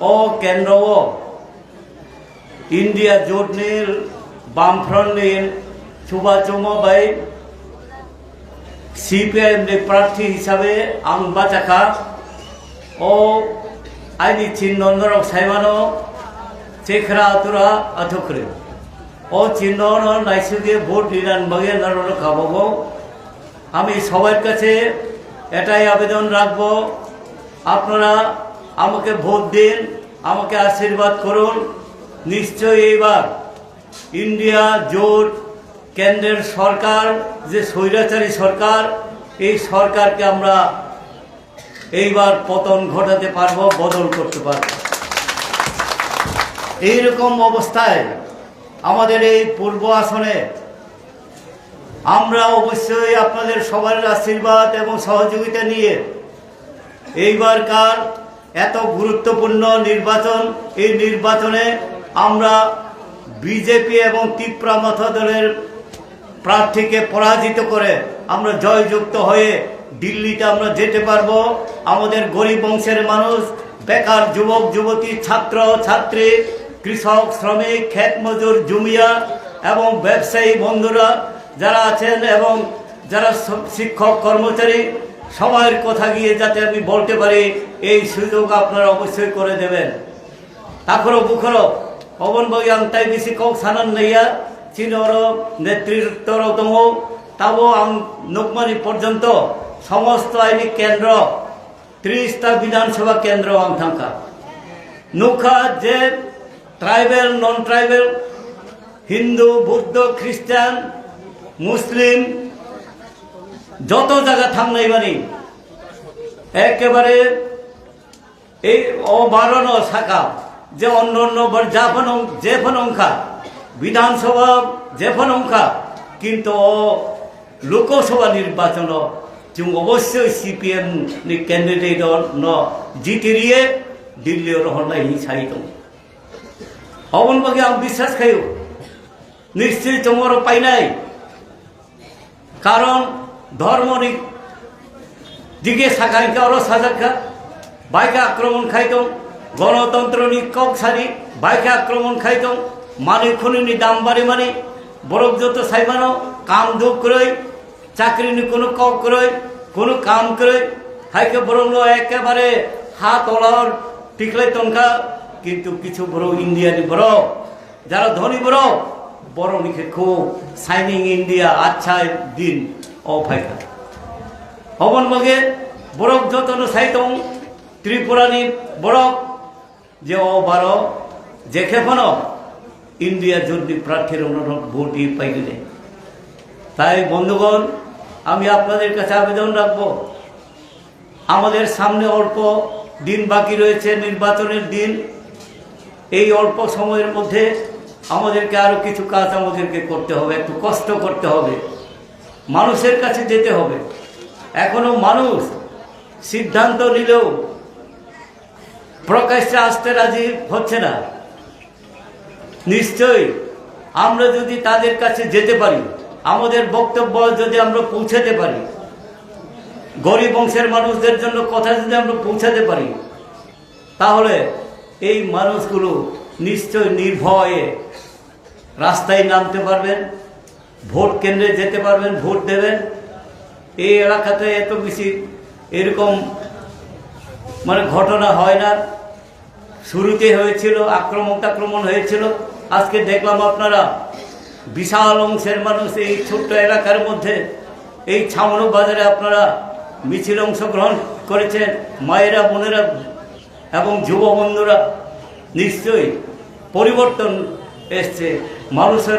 ও কেন্দ্র ইন্ডিয়া জোটনির বামফ্রন্টনির সুভাষচন্দ্রবাই সিপিআইএমनि প্রার্থী হিসাবে আं বাচাকা ও আইনি চিহ্নরক সাইমানো চেখরা আতুরা আথুকরে ও চিহ্ন নাইসুগে ভোট দিলান বাগে নারণ খাব আমি সবার কাছে এটাই আবেদন রাখব। আপনারা আমাকে ভোট দিন, আমাকে আশীর্বাদ করুন। নিশ্চয়ই এইবার ইন্ডিয়া জোট কেন্দ্রের সরকার, যে স্বৈরাচারী সরকার, এই সরকারকে আমরা এইবার পতন ঘটাতে পারব, বদল করতে পারব। এইরকম অবস্থায় আমাদের এই পূর্ব আসনে আমরা অবশ্যই আপনাদের সবার আশীর্বাদ এবং সহযোগিতা নিয়ে এইবারকার এত গুরুত্বপূর্ণ নির্বাচন, এই নির্বাচনে আমরা বিজেপি এবং তীব্রা মথ দলের প্রার্থীকে পরাজিত করে আমরা জয়যুক্ত হয়ে দিল্লিতে আমরা যেতে পারব। আমাদের গরিব বংশের মানুষ, বেকার যুবক, যুবতী, ছাত্র, ছাত্রী, কৃষক, শ্রমিক ক্ষেত মজুর জুমিয়া এবং ব্যবসায়ী বন্ধুরা যারা আছেন এবং যারা শিক্ষক, কর্মচারী সবার কথা গিয়ে যাতে আমি বলতে পারি, এই সুযোগ আপনারা অবশ্যই করে দেবেন। তারপরও বুখরো, অবন বয়াং তাই বেশি কক সানান নাইয়া, চীনর নেতৃত্বরতম, তাবো আং নকমানি পর্যন্ত সমস্ত আইনি কেন্দ্র, ত্রিশটা বিধানসভা কেন্দ্র আং থাকা নুখা যে ট্রাইবেল নন ট্রাইবেল হিন্দু, বৌদ্ধ, খ্রিস্টান, মুসলিম যত জায়গা থামনাই মানে একেবারে এই অবারণ শাখা, যে অন্য অন্য অং- জেফন অংখা বিধানসভা জেফন অংখা কিন্তু লোকসভা নির্বাচন जों অবশ্যই সিপিএম ক্যান্ডিডেট ন জিতিরিয়ে দিল্লি রহনাই হিসাই দं অবন বাকি আं বিশ্বাস খাইও নিশ্চয় তোমার পাইনাই কারণ ধর্মনি দিকে শাখাইকা অর সাজাকা বাইকে আক্রমণ খাইতং গণতন্ত্রনি কক সারি। বাইকে আক্রমণ খাইতং মানে খুনিনি দাম বাড়ি মানে। বরফ যত সাইমানো কাম দুঃখ করে চাকরিনি কোনো কক করে কোনো কাম করে হাইকে বরং একেবারে হাত ওলার টিকলাই তনকা কিন্তু কিছু বড় ইন্ডিয়ানি বড় যারা ধনী বড় বড় নিখে খুব, সাইনিং ইন্ডিয়া আচ্ছা দিন। হবন বগে বরফ যতন সাইতং ত্রিপুরানি বরফ যে ও বারো যে খেপন ইন্ডিয়া যদি প্রার্থীর অনুরোধ ভোটই পাইলে। তাই বন্ধুগণ, আমি আপনাদের কাছে আবেদন রাখব, আমাদের সামনে অল্প দিন বাকি রয়েছে নির্বাচনের দিন। এই অল্প সময়ের মধ্যে আমাদেরকে আরও কিছু কাজ আমাদেরকে করতে হবে, একটু কষ্ট করতে হবে। মানুষের কাছে যেতে হবে। এখনও মানুষ সিদ্ধান্ত নিলেও প্রকাশ্যে আসতে রাজি হচ্ছে না। নিশ্চয়ই আমরা যদি তাদের কাছে যেতে পারি, আমাদের বক্তব্য যদি আমরা পৌঁছাতে পারি, গরিব বংশের মানুষদের জন্য কথা যদি আমরা পৌঁছাতে পারি, তাহলে এই মানুষগুলো নিশ্চয় নির্ভয়ে রাস্তায় নামতে পারবেন। ভোট কেন্দ্রে যেতে পারবেন, ভোট দেবেন। এই এলাকাতে এত বেশি এরকম মানে ঘটনা হয় না। শুরুতে হয়েছিল, আক্রমণ টাক্রমণ হয়েছিল। আজকে দেখলাম আপনারা, বিশাল অংশের মানুষ এই ছোট্ট এলাকার মধ্যে, এই ছামনো বাজারে আপনারা মিছিল অংশগ্রহণ করেছেন। মায়েরা, বোনেরা এবং যুব বন্ধুরা নিশ্চয়ই পরিবর্তন এসছে। মানুষের